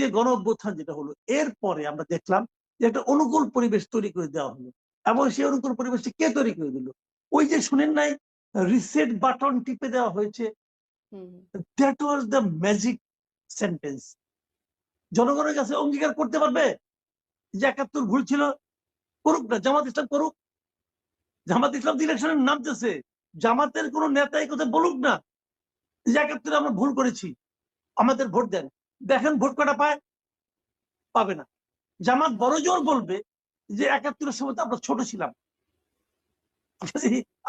যে গণ অভ্যুত্থান যেটা হলো এরপরে আমরা দেখলাম যে একটা অনুকূল পরিবেশ তৈরি করে দেওয়া হলো। এবং সেই অনুকূল পরিবেশটি কে তৈরি করে দিল? ওই যে শুনেন নাই রিসেট বাটন টিপে দেওয়া হয়েছে। That was the magic sentence জনগণের কাছে অঙ্গীকার করতে পারবে? যে একাত্তর ভুল ছিল করুক না জামাত ইসলাম করুক। জামাত ইসলাম ইলেকশনে নামতেছে। জামাতের কোন নেতাই কথা বলুক না যে একাত্তরে আমরা ভুল করেছি। আমাদের ভোট দেন। দেখেন ভোট কটা পায়? পাবে না। জামাত বড় জোর বলবে যে একাত্তরের সময় তো আমরা ছোট ছিলাম।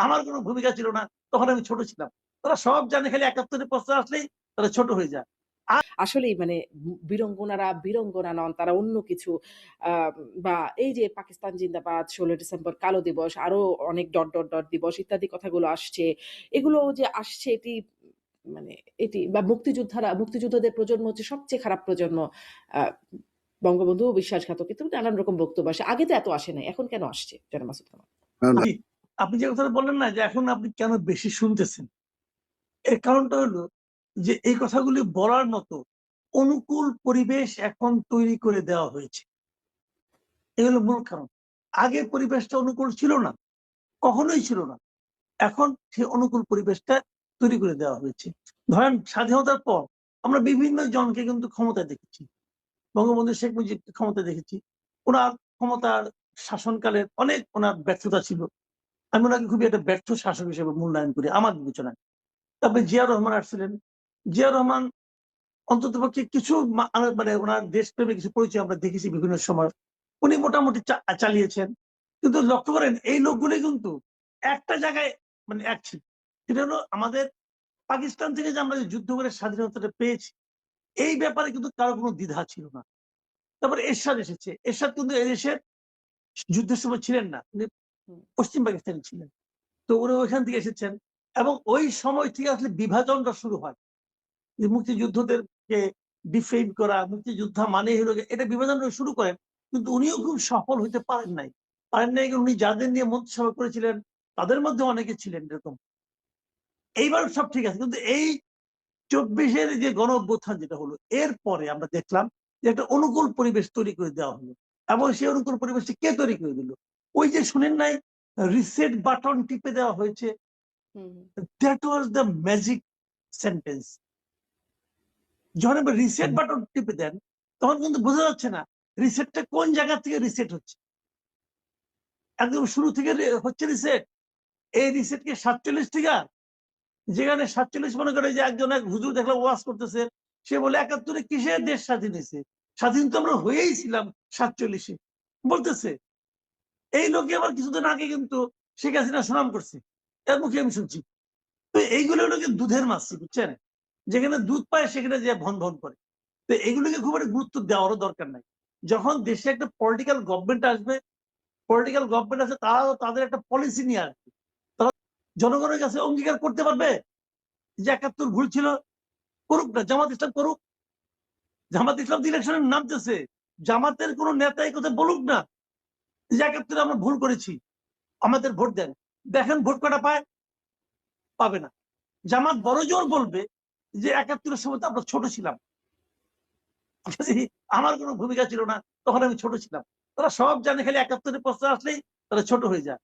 আমার কোনো ভূমিকা ছিল না, তখন আমি ছোট ছিলাম। তারা সব জানে খালি একাত্তরের প্রস্তাব আসলেই তারা ছোট হয়ে যায়। আসলে মানে বীরঙ্গনারা বীরঙ্গনা নন, তারা অন্য কিছু বা এই যে পাকিস্তান জিন্দাবাদ, ষোলো ডিসেম্বর কালো দিবস, আরও অনেক ডট ডট ডট দিবস ইত্যাদি কথাগুলো আসছে। এগুলো যে আসছে এটি মানে এটি বা মুক্তিযোদ্ধারা মুক্তিযোদ্ধাদের প্রজন্ম হচ্ছে সবচেয়ে খারাপ প্রজন্ম আহ, বঙ্গবন্ধু বিশ্বাসঘাতক। কিন্তু নানান রকম বক্তব্য আসে। আগে তো এত আসে নাই এখন কেন আসছে? জানা মাসুদ কামাল। আপনি- আপনি যে কথাটা বললেন না যে এখন আপনি কেন বেশি শুনতেছেন? এর কারণটা হলো যে এই কথাগুলি বলার মতো অনুকূল পরিবেশ এখন তৈরি করে দেওয়া হয়েছে। এগুলো মূল কারণ। আগে পরিবেশটা অনুকূল ছিল না কখনোই ছিল না। এখন সে অনুকূল পরিবেশটা তৈরি করে দেওয়া হয়েছে। ধরেন স্বাধীনতার পর আমরা বিভিন্ন জনকে কিন্তু ক্ষমতায় দেখেছি। বঙ্গবন্ধু শেখ মুজিবকে ক্ষমতায় দেখেছি। ওনার ক্ষমতার শাসনকালের অনেক ওনার ব্যর্থতা ছিল। আমি ওনাকে খুবই একটা ব্যর্থ শাসক হিসেবে মূল্যায়ন করি, আমার বিবেচনায়। তারপরে জিয়া রহমান আসছিলেন। জিয়া রহমান অন্তত পক্ষে কিছু মানে ওনার দেশপ্রেমে কিছু পরিচয় আমরা দেখেছি বিভিন্ন সময়। উনি মোটামুটি চালিয়েছেন। কিন্তু লক্ষ্য করেন, এই লোকগুলি কিন্তু একটা জায়গায় মানে এক ছিল। সেটা হলো আমাদের পাকিস্তান থেকে যে আমরা যে যুদ্ধ করে স্বাধীনতাটা পেয়েছি এই ব্যাপারে কিন্তু কারও কোনো দ্বিধা ছিল না। তারপরে এরশাদ এসেছে। এরশাদ কিন্তু এদেশের যুদ্ধের সময় ছিলেন না পশ্চিম পাকিস্তানে ছিলেন। তো উনি ওইখান থেকে এসেছেন এবং ওই সময় থেকে আসলে বিভাজনটা শুরু হয়। যে মুক্তিযুদ্ধদেরকে ডিফেম করা মুক্তিযোদ্ধা মানে হলো এটা বিভাজন শুরু করেন কিন্তু উনিও খুব সফল হতে পারেন নাই। পারেন নাই উনি যাদের নিয়ে মন্ত্রিসভা করেছিলেন তাদের মধ্যে অনেকে ছিলেন এরকম। এইবার সব ঠিক আছে। কিন্তু এই চব্বিশের যে গণ অভ্যুত্থান যেটা হলো এরপরে আমরা দেখলাম যে একটা অনুকূল পরিবেশ তৈরি করে দেওয়া হলো। এবং সেই অনুকূল পরিবেশটি কে তৈরি করে দিল? ওই যে শুনেন নাই রিসেট বাটন টিপে দেওয়া হয়েছে। That was the magic sentence যখন আপনি রিসেট বাটন টিপে দেন তখন কিন্তু বোঝা যাচ্ছে না রিসেটটা কোন জায়গা থেকে রিসেট হচ্ছে। একদম শুরু থেকে হচ্ছে রিসেট এই রিসেটকে সাতচল্লিশ থেকে যেখানে সাতচল্লিশ মনে করে যে একজন এক হুজুর দেখলাম ওয়াজ করতেছে, সে বলে, একাত্তরে কিসের দেশ স্বাধীন হয়েছে? স্বাধীন তো আমরা হয়েই ছিলাম সাতচল্লিশে। বলতেছে। এই লোকে আবার কিছুদিন আগে কিন্তু শেখ হাসিনা সুনাম করছে। এর মুখে আমি শুনছি। তো এইগুলো হলো দুধের মাছি, বুঝছেন? যেখানে দুধ পায় সেখানে যে ভন ভন করে। তো এগুলোকে খুব একটা গুরুত্ব দেওয়ারও দরকার নাই। যখন দেশে একটা পলিটিক্যাল গভর্নমেন্ট আসবে পলিটিক্যাল গভর্নমেন্ট আছে, তারা তাদের একটা পলিসি নিয়ে আসবে। জনগণের কাছে অঙ্গীকার করতে পারবে? যে একাত্তর ভুল ছিল, করুক না, জামাত ইসলাম করুক। জামাত ইসলাম ইলেকশনে নামতেছে। জামাতের কোন নেতাই কথা বলুক না যে একাত্তরে আমরা ভুল করেছি। আমাদের ভোট দেন। দেখেন ভোট কটা পায়? পাবে না। জামাত বড় জোর বলবে যে একাত্তরের সময় তো আমরা ছোট ছিলাম। আমার কোনো ভূমিকা ছিল না, তখন আমি ছোট ছিলাম। তারা সব জানে, খালি একাত্তরের প্রস্তাব আসলেই তারা ছোট হয়ে যায়।